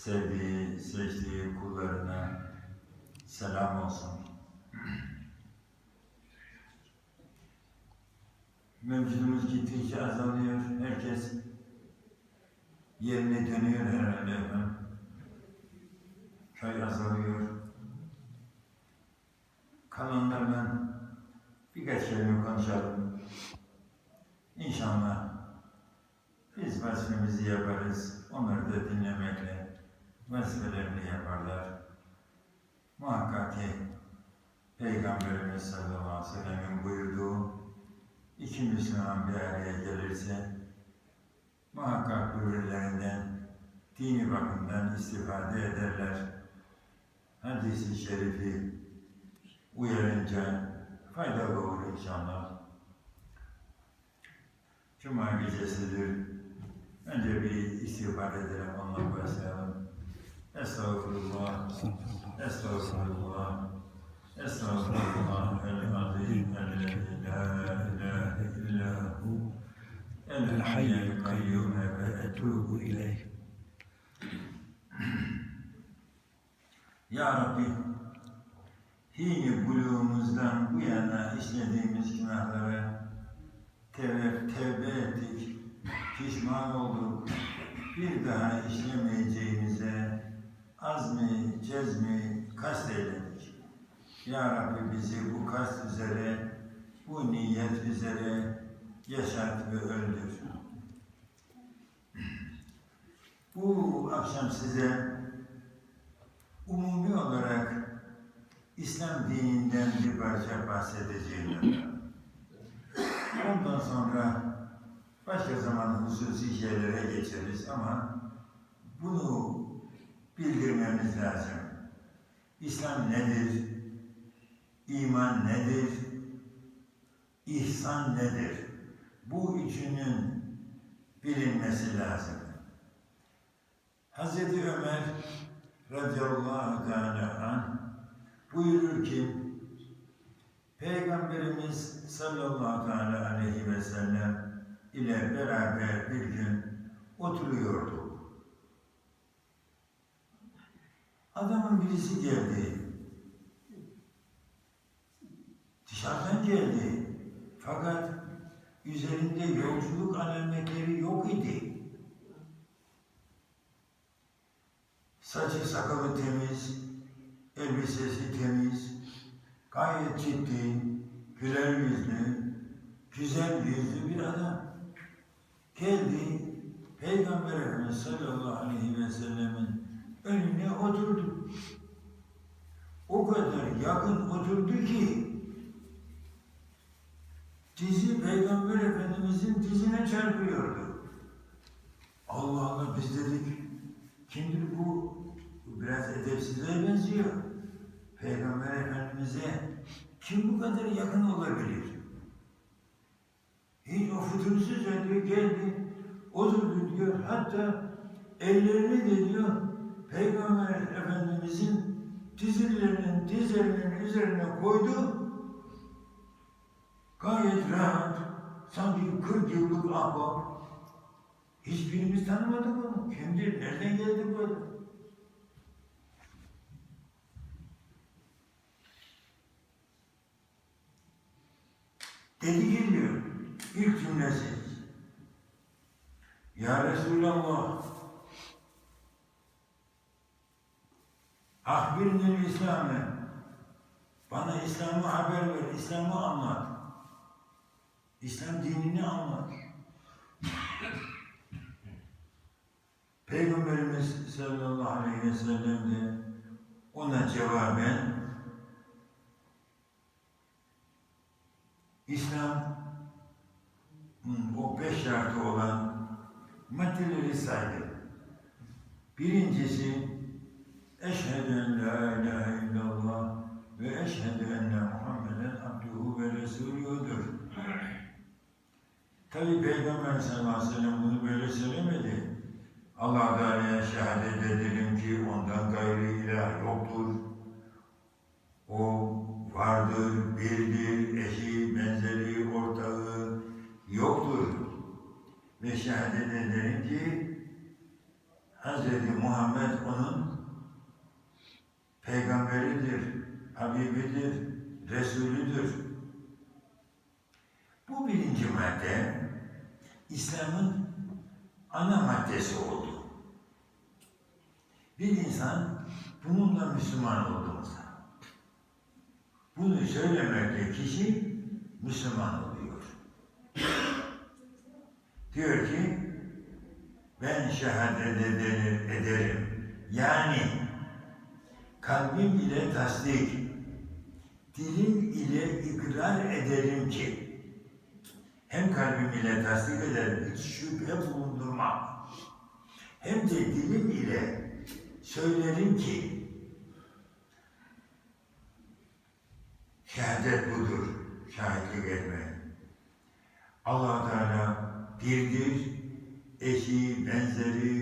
sevdiği, seçtiği kullarına selam olsun. Mevcudumuz gittikçe azalıyor. Herkes yerine dönüyor herhalde efendim. Köy azalıyor. Kalanlardan birkaç kelime konuşalım. İnşallah biz vazifemizi yaparız. Onları da dinlemekle vazifelerini yaparlar. Muhakkak ki Peygamberimiz sallallahu aleyhi ve sellem'in buyurduğu iki Müslüman bir araya gelirse muhakkak birbirlerinden dini bakımdan istifade ederler. Hadis-i şerifi uyarınca faydalı olur inşallah. Cuma gecesidir. Önce bir istiğfar edelim, onunla başlayalım. Estağfurullah, estağfurullah, estağfurullah, el-azim, la ilahe illahu, el-hayyel kayyume ve etubu ileyh. Ya Rabbi, hini buluğumuzdan bu yana işlediğimiz günahlara tevbe, tevbe ettik, pişman olduk. Bir daha işlemeyeceğimize azmi, cezmi kast eyledik. Ya Rabbi bizi bu kast üzere, bu niyet üzere yaşat ve öldür. Bu akşam size umumi olarak İslam dininden bir parça bahsedeceğim. Ondan sonra başka zaman hususi şeylere geçeriz ama bunu bildirmemiz lazım. İslam nedir? İman nedir? İhsan nedir? Bu üçünün bilinmesi lazım. Hazreti Ömer radıyallahu teala anh buyurur ki Peygamberimiz sallallahu aleyhi ve sellem ile beraber bir gün oturuyorduk. Adamın birisi geldi. Dışarıdan geldi. Fakat üzerinde yolculuk alametleri yok idi. Saçı sakalı temiz, elbisesi temiz, gayet ciddi, güler yüzlü, güzel yüzlü bir adam. Geldi, Peygamber Efendimiz sallallahu aleyhi ve sellemin önüne oturdu. O kadar yakın oturdu ki, dizi Peygamber Efendimizin dizine çarpıyordu. Allah Allah biz dedik, kimdir bu? Biraz edepsizliğe benziyor. Peygamber Efendimiz'e kim bu kadar yakın olabilir? Hiç o fütursuz geldi, oturdu diyor. Hatta ellerini de diyor, Peygamber Efendimiz'in dizlerinin, dizlerinin üzerine koydu. Gayet rahat, sanki 40 yıllık ahbap. Hiçbirimiz tanımadık onu. Kimdir, nereden geldi bu adam? Dedi geliyor. İlk cümlesi. Ya Resulallah Ahbirnil İslam'ı bana İslam'ı haber ver, İslam'ı anlat. İslam dinini anlat. Peygamberimiz sallallahu aleyhi ve sellem de ona cevaben İslam hmm, o beş şartı olan maddeleri saydı. Birincisi Eşhedü en la ilahe illallah ve eşhedü enne Muhammeden abduhu ve resulüdür. Tabi Peygamber sallallahu aleyhi ve sellem bunu böyle söylemedi. Allah Teala'ya şehadet ederim ki ondan gayri ilah yoktur. O vardır, birdir, eşi, benzeri, ortağı yoktur. Ve şehadet ederim ki Hz. Muhammed onun peygamberidir, Habibidir, Resulüdür. Bu birinci madde İslam'ın ana maddesi oldu. Bir insan bununla Müslüman olduğumuzda bunu söylemekle kişi Müslüman oluyor. Diyor ki ben şehadet eder- ederim. Yani kalbim ile tasdik, dilim ile ikrar ederim ki hem kalbim ile tasdik ederim, hiç şüphe bulundurmam. Hem de dilim ile söylerim ki şehadet budur, şahitlik etme. allah Teala birdir, eşi, benzeri,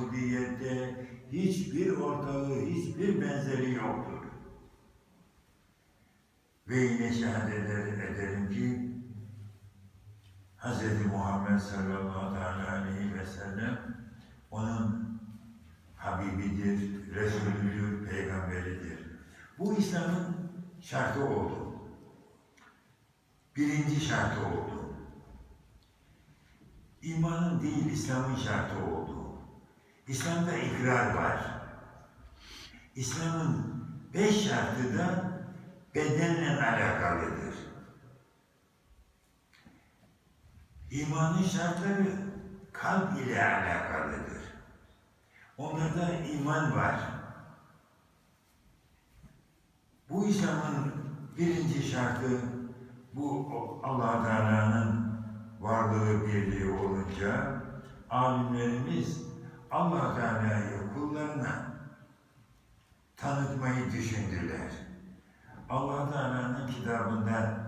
mahmudiyette hiçbir ortağı, hiçbir benzeri yoktur. Ve yine şehadet eder- ederim ki Hz. Muhammed sallallahu aleyhi ve sellem onun Habibidir, Resulüdür, Peygamberidir. Bu İslam'ın şartı oldu. Birinci şartı oldu. İmanın değil, İslam'ın şartı oldu. İslam'da ikrar var. İslam'ın beş şartı da bedenle alakalıdır. İmanın şartları kalp ile alakalıdır. Onlarda iman var. Bu İslam'ın birinci şartı bu allah Teala'nın varlığı birliği olunca alimlerimiz allah Teala'yı kullarına tanıtmayı düşündüler. allah Teala'nın kitabında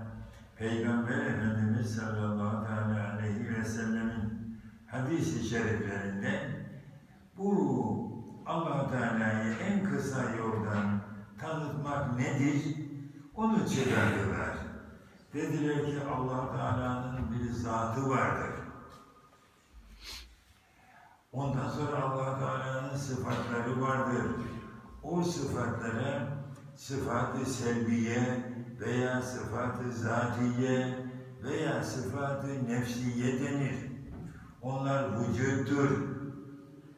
Peygamber Efendimiz sallallahu teala aleyhi ve sellemin hadis-i şeriflerinde bu allah Teala'yı en kısa yoldan tanıtmak nedir? Onu çıkardılar. Dediler ki allah Teala'nın bir zatı vardır. Ondan sonra allah Teala'nın sıfatları vardır. O sıfatlara sıfatı selbiye veya sıfatı zatiye veya sıfatı nefsiye denir. Onlar vücuttur.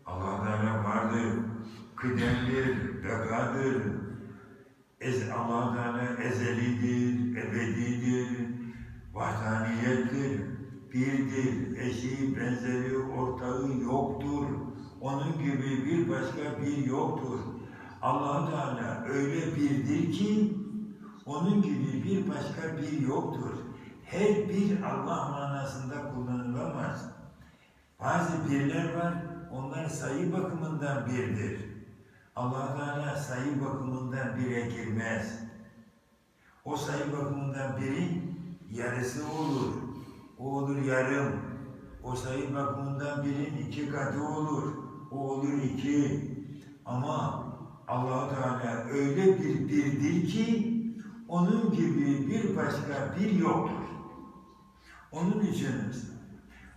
Allah Teala vardır, kıdemdir, bekadır. Ez, Allah Teala ezelidir, ebedidir, vahdaniyettir, birdir, eşi, benzeri, ortağı yoktur. Onun gibi bir başka bir yoktur. Allah Teala öyle birdir ki onun gibi bir başka bir yoktur. Her bir Allah manasında kullanılamaz. Bazı birler var, onlar sayı bakımından birdir. Allah Teala sayı bakımından bire girmez. O sayı bakımından birin yarısı olur. O olur yarım. O sayı bakımından birin iki katı olur. O olur iki. Ama allah Teala öyle bir birdir ki onun gibi bir başka bir yoktur. Onun için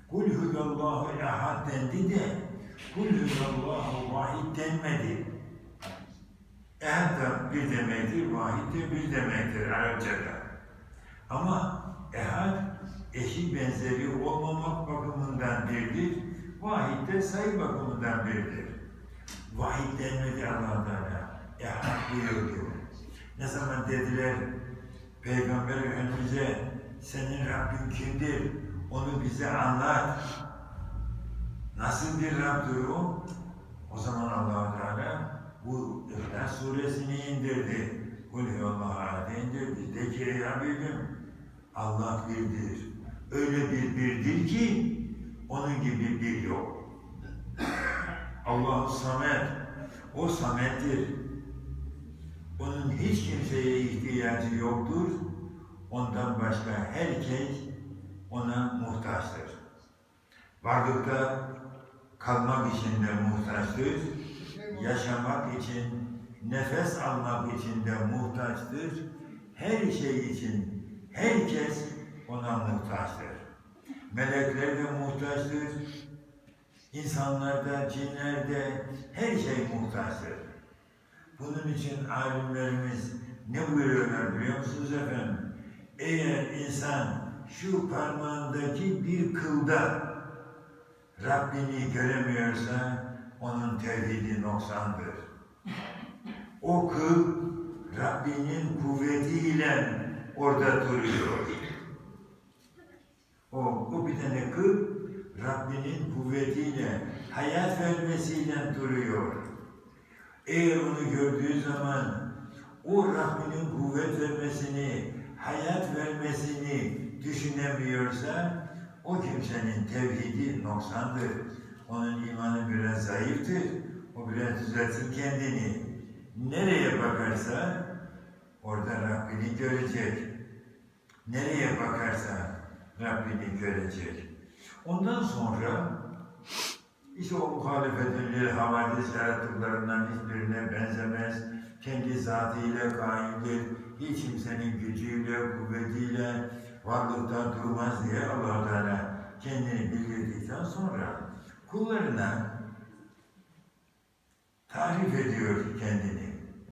Kul huvallahu ehad dendi de Kul huvallahu vahid denmedi. Ehad da bir demektir, vahid de bir demektir Arapçada. Ama ehad eşi benzeri olmamak bakımından birdir, vahid de sayı bakımından birdir. Vahid denmedi allah Teala. Ehad buyurdu. Ne zaman dediler Peygamber Efendimiz'e senin Rabbin kimdir? Onu bize anlat. Nasıl bir Rabbdir o? O zaman allah Teala bu İhlas suresini indirdi. Kul huvallahu ahad indirdi. De ki ey Habibim Allah birdir. Öyle bir birdir ki onun gibi bir yok. Allah-u Samet, o Samet'tir. Onun hiç kimseye ihtiyacı yoktur. Ondan başka herkes ona muhtaçtır. Varlıkta kalmak için de muhtaçtır. Yaşamak için, nefes almak için de muhtaçtır. Her şey için herkes ona muhtaçtır. Melekler de muhtaçtır. insanlarda, cinlerde her şey muhtaçtır. Bunun için alimlerimiz ne buyuruyorlar biliyor musunuz efendim? Eğer insan şu parmağındaki bir kılda Rabbini göremiyorsa onun tevhidi noksandır. O kıl Rabbinin kuvvetiyle orada duruyor. O, o bir tane kıl Rabbinin kuvvetiyle, hayat vermesiyle duruyor. Eğer onu gördüğü zaman o Rabbinin kuvvet vermesini, hayat vermesini düşünemiyorsa o kimsenin tevhidi noksandır. Onun imanı biraz zayıftır. O biraz düzeltir kendini. Nereye bakarsa orada Rabbini görecek. Nereye bakarsa Rabbini görecek. Ondan sonra işte o muhalefetin lil havadis hiçbirine benzemez. Kendi zatıyla kaimdir. Hiç kimsenin gücüyle, kuvvetiyle varlıkta durmaz diye allah Teala kendini bildirdikten sonra kullarına tarif ediyor kendini.